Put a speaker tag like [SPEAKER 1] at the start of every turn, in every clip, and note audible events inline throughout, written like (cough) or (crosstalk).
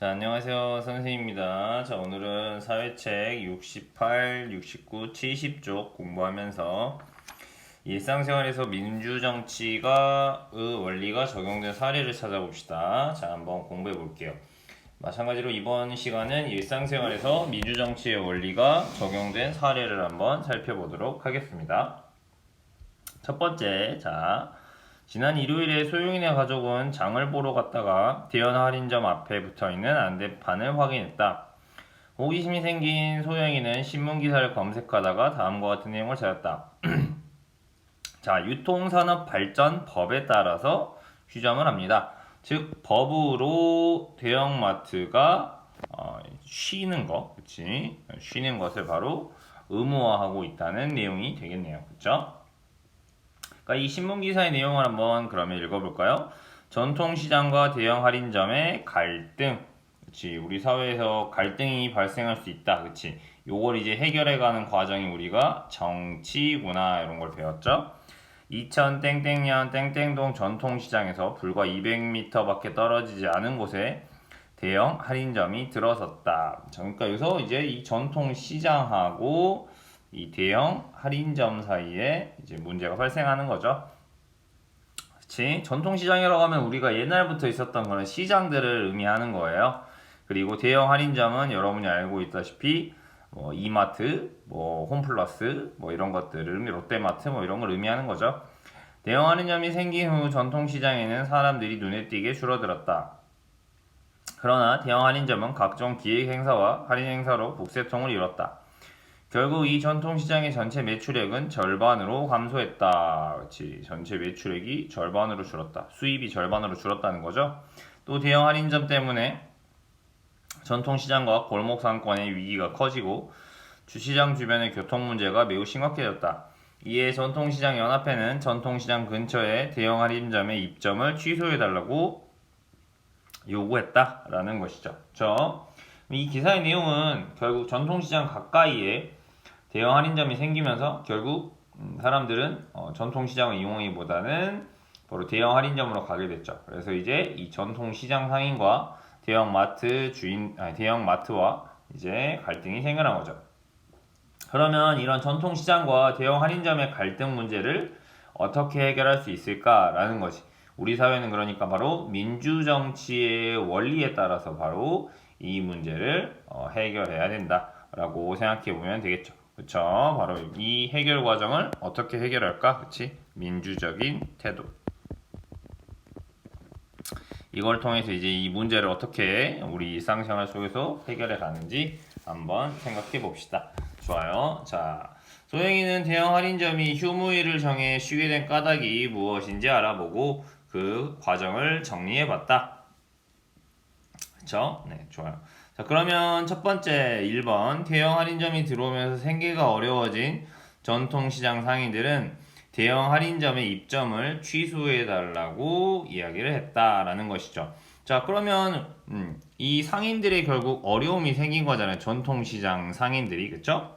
[SPEAKER 1] 자, 안녕하세요. 선생님입니다. 자, 오늘은 사회책 68, 69, 70쪽 공부하면서 일상생활에서 민주정치가, 의 원리가 적용된 사례를 찾아봅시다. 자, 한번 공부해 볼게요. 마찬가지로 이번 시간은 일상생활에서 민주정치의 원리가 적용된 사례를 한번 살펴보도록 하겠습니다. 첫 번째, 자, 지난 일요일에 소용인의 가족은 장을 보러 갔다가 대연 할인점 앞에 붙어 있는 안대판을 확인했다. 호기심이 생긴 소영이는 신문 기사를 검색하다가 다음과 같은 내용을 찾았다. (clears throat) 자, 유통산업발전법에 따라서 휴점을 합니다. 즉 법으로 대형마트가 어, 쉬는 거, 그렇지? 쉬는 것을 바로 의무화하고 있다는 내용이 되겠네요. 그러니까 이 신문 기사의 내용을 한번 그러면 읽어볼까요? 전통시장과 대형 할인점의 갈등. 그렇지. 우리 사회에서 갈등이 발생할 수 있다. 그렇지. 요걸 이제 해결해가는 과정이 우리가 정치구나 이런 걸 배웠죠. 2000 땡땡년 땡땡동 전통시장에서 불과 200m밖에 떨어지지 않은 곳에 대형 할인점이 들어섰다. 그러니까 여기서 이제 이 전통시장하고 이 대형 할인점 사이에 이제 문제가 발생하는 거죠. 그렇지? 전통시장이라고 하면 우리가 옛날부터 있었던 그런 시장들을 의미하는 거예요. 그리고 대형 할인점은 여러분이 알고 있다시피 뭐 이마트, 뭐 홈플러스, 뭐 이런 것들을 롯데마트 뭐 이런 걸 의미하는 거죠. 대형 할인점이 생긴 후 전통시장에는 사람들이 눈에 띄게 줄어들었다. 그러나 대형 할인점은 각종 기획 행사와 할인 행사로 북새통을 이뤘다. 결국 이 전통시장의 전체 매출액은 절반으로 감소했다. 그렇지. 전체 매출액이 절반으로 줄었다. 수입이 절반으로 줄었다는 거죠. 또 대형 할인점 때문에 전통시장과 골목 상권의 위기가 커지고 주시장 주변의 교통 문제가 매우 심각해졌다. 이에 전통시장 연합회는 전통시장 근처에 대형 할인점의 입점을 취소해달라고 요구했다라는 것이죠. 저이 기사의 내용은 결국 전통시장 가까이에 대형 할인점이 생기면서 결국 음, 사람들은 어, 전통시장을 이용하기보다는 바로 대형 할인점으로 가게 됐죠. 그래서 이제 이 전통시장 상인과 대형 마트 주인, 아니, 대형 마트와 이제 갈등이 생겨난 거죠. 그러면 이런 전통시장과 대형 할인점의 갈등 문제를 어떻게 해결할 수 있을까라는 것이 우리 사회는 그러니까 바로 민주정치의 원리에 따라서 바로 이 문제를 어, 해결해야 된다라고 생각해 보면 되겠죠. 그쵸? 바로 이 해결 과정을 어떻게 해결할까? 그치? 민주적인 태도. 이걸 통해서 이제 이 문제를 어떻게 우리 일상생활 속에서 해결해 가는지 한번 생각해 봅시다. 좋아요. 자, 소영이는 대형 할인점이 휴무일을 정해 쉬게 된 까닭이 무엇인지 알아보고 그 과정을 정리해 봤다. 그쵸? 네, 좋아요. 자, 그러면 첫 번째 1번 대형 할인점이 들어오면서 생계가 어려워진 전통시장 상인들은 대형 할인점의 입점을 취소해 달라고 이야기를 했다라는 것이죠. 자, 그러면 음, 이 상인들의 결국 어려움이 생긴 거잖아요. 전통시장 상인들이 그쵸?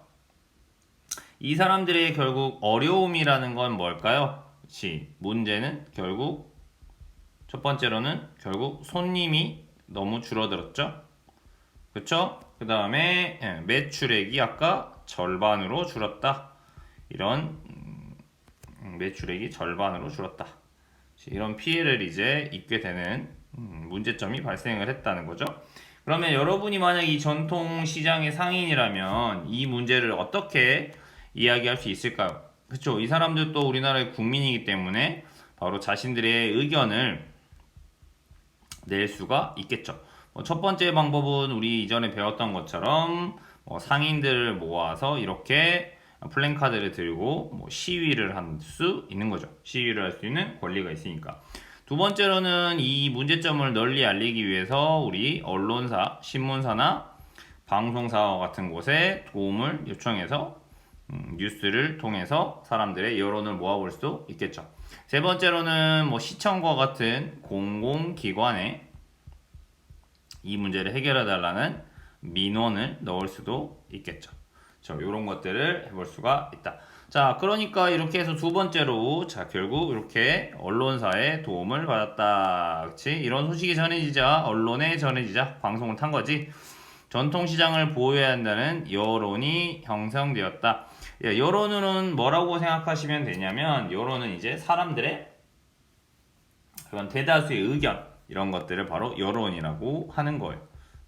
[SPEAKER 1] 이 사람들의 결국 어려움이라는 건 뭘까요? 그렇지. 문제는 결국 첫 번째로는 결국 손님이 너무 줄어들었죠. 그쵸? 그 다음에 예, 매출액이 아까 절반으로 줄었다. 이런 음, 매출액이 절반으로 줄었다. 이런 피해를 이제 입게 되는 음, 문제점이 발생을 했다는 거죠. 그러면 여러분이 만약 이 전통 시장의 상인이라면 이 문제를 어떻게 이야기할 수 있을까요? 그렇죠. 이 사람들도 우리나라의 국민이기 때문에 바로 자신들의 의견을 낼 수가 있겠죠. 뭐첫 번째 방법은 우리 이전에 배웠던 것처럼 뭐 상인들을 모아서 이렇게 플랜카드를 들고 뭐 시위를 할 수 있는 거죠. 시위를 할 수 있는 권리가 있으니까. 두 번째로는 이 문제점을 널리 알리기 위해서 우리 언론사, 신문사나 방송사와 같은 곳에 도움을 요청해서 음, 뉴스를 통해서 사람들의 여론을 모아볼 수 있겠죠. 세 번째로는 뭐 시청과 같은 공공기관에 이 문제를 해결해 달라는 민원을 넣을 수도 있겠죠. 저 이런 것들을 해볼 수가 있다. 자, 그러니까 이렇게 해서 두 번째로 자 결국 이렇게 언론사의 도움을 받았다. 그렇지? 이런 소식이 전해지자 언론에 전해지자 방송을 탄 거지. 전통시장을 보호해야 한다는 여론이 형성되었다. 예, 여론은 뭐라고 생각하시면 되냐면 여론은 이제 사람들의 그런 대다수의 의견 이런 것들을 바로 여론이라고 하는 거예요.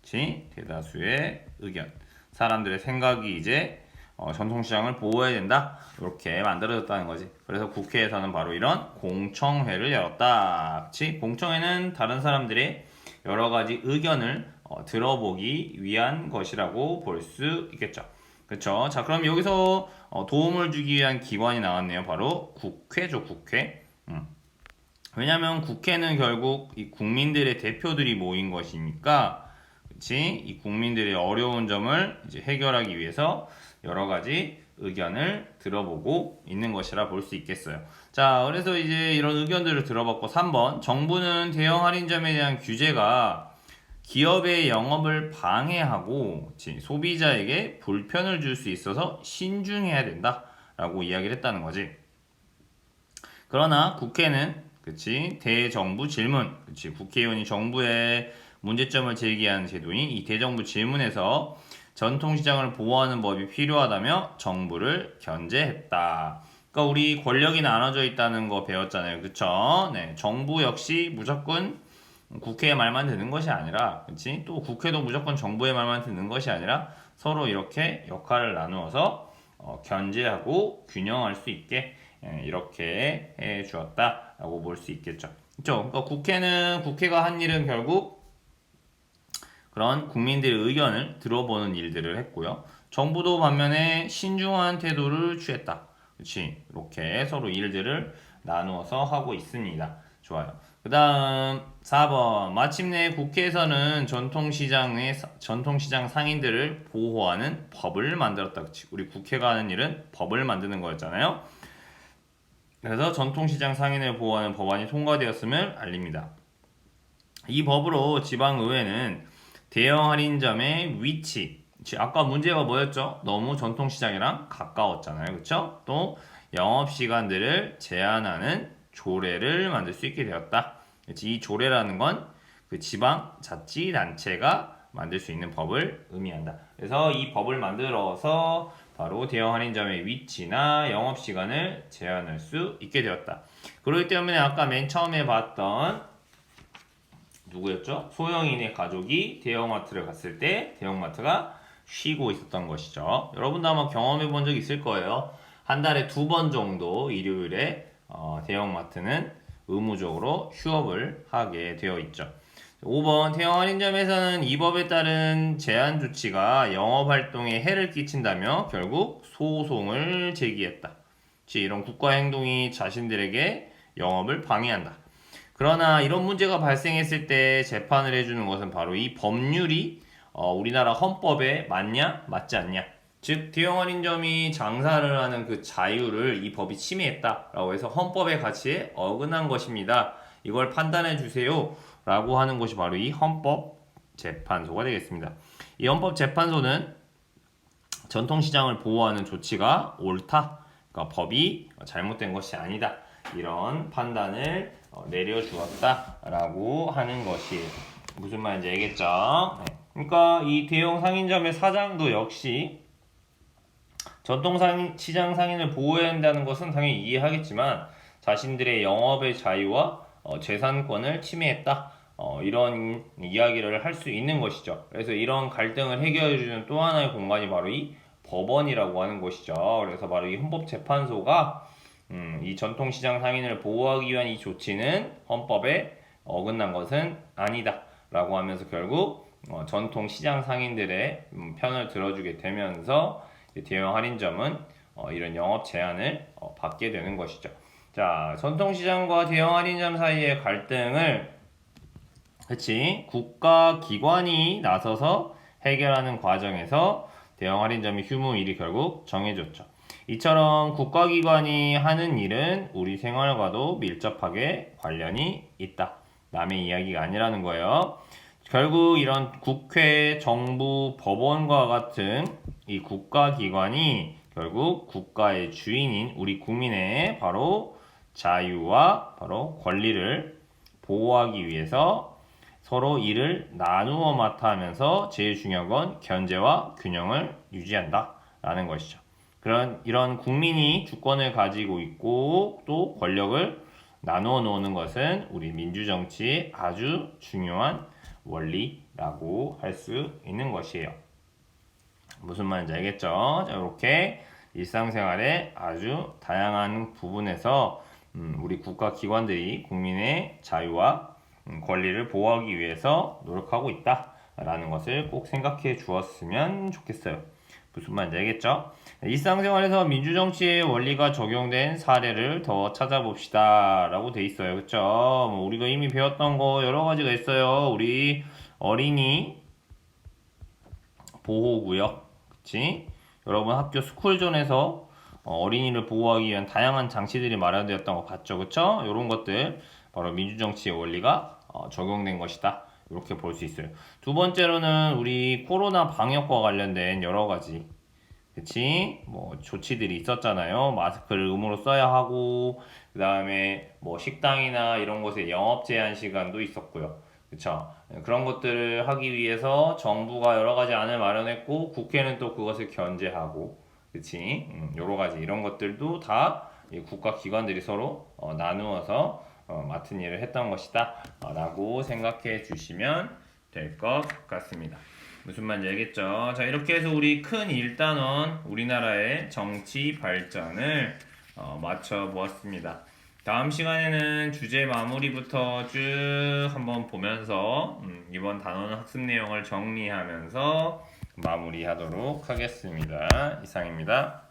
[SPEAKER 1] 그렇지? 대다수의 의견. 사람들의 생각이 이제 어, 전통시장을 보호해야 된다. 이렇게 만들어졌다는 거지. 그래서 국회에서는 바로 이런 공청회를 열었다. 그렇지? 공청회는 다른 사람들의 여러 가지 의견을 어, 들어보기 위한 것이라고 볼 수 있겠죠. 그렇죠? 자, 그럼 여기서 어, 도움을 주기 위한 기관이 나왔네요. 바로 국회죠, 국회. 음. 왜냐하면 국회는 결국 이 국민들의 대표들이 모인 것이니까, 그렇지? 이 국민들의 어려운 점을 이제 해결하기 위해서 여러 가지 의견을 들어보고 있는 것이라 볼 수 있겠어요. 자, 그래서 이제 이런 의견들을 들어봤고 3번 정부는 대형 할인점에 대한 규제가 기업의 영업을 방해하고 그치, 소비자에게 불편을 줄 수 있어서 신중해야 된다 라고 이야기를 했다는 거지. 그러나 국회는 그치 대정부 질문 그치 국회의원이 정부에 문제점을 제기하는 제도인 이 대정부 질문에서 전통시장을 보호하는 법이 필요하다며 정부를 견제했다. 그러니까 우리 권력이 나눠져 있다는 거 배웠잖아요. 그쵸? 네. 정부 역시 무조건 국회의 말만 듣는 것이 아니라, 그치? 또 국회도 무조건 정부의 말만 듣는 것이 아니라 서로 이렇게 역할을 나누어서 어, 견제하고 균형할 수 있게 예, 이렇게 해 주었다 라고 볼 수 있겠죠. 그렇죠? 그러니까 국회는 국회가 한 일은 결국 그런 국민들의 의견을 들어보는 일들을 했고요. 정부도 반면에 신중한 태도를 취했다. 그렇지? 이렇게 서로 일들을 나누어서 하고 있습니다. 좋아요. 그 다음 4번 마침내 국회에서는 전통시장의 전통시장 상인들을 보호하는 법을 만들었다. 그치? 우리 국회가 하는 일은 법을 만드는 거였잖아요. 그래서 전통시장 상인을 보호하는 법안이 통과되었음을 알립니다. 이 법으로 지방의회는 대형 할인점의 위치. 아까 문제가 뭐였죠? 너무 전통시장이랑 가까웠잖아요. 그쵸? 또 영업시간들을 제한하는 조례를 만들 수 있게 되었다. 이 조례라는 건 그 지방 자치단체가 만들 수 있는 법을 의미한다. 그래서 이 법을 만들어서 바로 대형 할인점의 위치나 영업 시간을 제한할 수 있게 되었다. 그렇기 때문에 아까 맨 처음에 봤던 누구였죠? 소영인의 가족이 대형마트를 갔을 때 대형마트가 쉬고 있었던 것이죠. 여러분도 아마 경험해 본 적 있을 거예요. 한 달에 두 번 정도 일요일에 어, 대형마트는 의무적으로 휴업을 하게 되어 있죠. 5번 태형 할인점에서는 이 법에 따른 제한 조치가 영업 활동에 해를 끼친다며 결국 소송을 제기했다. 즉 이런 국가 행동이 자신들에게 영업을 방해한다. 그러나 이런 문제가 발생했을 때 재판을 해주는 것은 바로 이 법률이 어, 우리나라 헌법에 맞냐 맞지 않냐. 즉 대형 할인점이 장사를 하는 그 자유를 이 법이 침해했다라고 해서 헌법의 가치에 어긋난 것입니다. 이걸 판단해 주세요. 라고 하는 것이 바로 이 헌법재판소가 되겠습니다. 이 헌법재판소는 전통시장을 보호하는 조치가 옳다. 그러니까 법이 잘못된 것이 아니다. 이런 판단을 어, 내려주었다라고 하는 것이 무슨 말인지 알겠죠? 네. 그러니까 이 대형 상인점의 사장도 역시 전통 상인, 시장 상인을 보호해야 한다는 것은 당연히 이해하겠지만 자신들의 영업의 자유와 어, 재산권을 침해했다. 어, 이런 이야기를 할 수 있는 것이죠. 그래서 이런 갈등을 해결해주는 또 하나의 공간이 바로 이 법원이라고 하는 것이죠. 그래서 바로 이 헌법재판소가 음, 이 전통시장 상인을 보호하기 위한 이 조치는 헌법에 어긋난 것은 아니다. 라고 하면서 결국 어, 전통시장 상인들의 음, 편을 들어주게 되면서 대형 할인점은 어, 이런 영업 제한을 어, 받게 되는 것이죠. 자, 전통시장과 대형 할인점 사이의 갈등을 그치 국가 기관이 나서서 해결하는 과정에서 대형 할인점이 휴무 일이 결국 정해졌죠. 이처럼 국가기관이 하는 일은 우리 생활과도 밀접하게 관련이 있다. 남의 이야기가 아니라는 거예요. 결국 이런 국회, 정부, 법원과 같은 이 국가기관이 결국 국가의 주인인 우리 국민의 바로 자유와 바로 권리를 보호하기 위해서 서로 일을 나누어 맡아 하면서 제일 중요한 건 견제와 균형을 유지한다 라는 것이죠. 그런 이런 국민이 주권을 가지고 있고 또 권력을 나누어 놓는 것은 우리 민주 정치의 아주 중요한 원리라고 할 수 있는 것이에요. 무슨 말인지 알겠죠? 자, 이렇게 일상생활의 아주 다양한 부분에서 음, 우리 국가 기관들이 국민의 자유와 음, 권리를 보호하기 위해서 노력하고 있다라는 것을 꼭 생각해 주었으면 좋겠어요. 무슨 말인지 알겠죠? 일상생활에서 민주정치의 원리가 적용된 사례를 더 찾아봅시다. 라고 돼 있어요. 그쵸? 뭐 우리가 이미 배웠던 거 여러 가지가 있어요. 우리 어린이 보호구역. 그치? 여러분 학교 스쿨존에서 어, 어린이를 보호하기 위한 다양한 장치들이 마련되었던 거 봤죠? 그쵸? 이런 것들 바로 민주정치의 원리가 어, 적용된 것이다. 이렇게 볼 수 있어요. 두 번째로는 우리 코로나 방역과 관련된 여러 가지 그치? 뭐 조치들이 있었잖아요. 마스크를 의무로 써야 하고 그 다음에 뭐 식당이나 이런 곳에 영업 제한 시간도 있었고요. 그쵸? 그런 것들을 하기 위해서 정부가 여러 가지 안을 마련했고 국회는 또 그것을 견제하고 그치? 음, 여러 가지 이런 것들도 다이 국가 기관들이 서로 어, 나누어서 어, 맡은 일을 했던 것이다 어, 라고 생각해 주시면 될 것 같습니다. 무슨 말인지 알겠죠? 자 이렇게 해서 우리 큰 1단원 우리나라의 정치 발전을 어, 맞춰 보았습니다. 다음 시간에는 주제 마무리부터 쭉 한번 보면서 음, 이번 단원 학습 내용을 정리하면서 마무리하도록 하겠습니다. 이상입니다.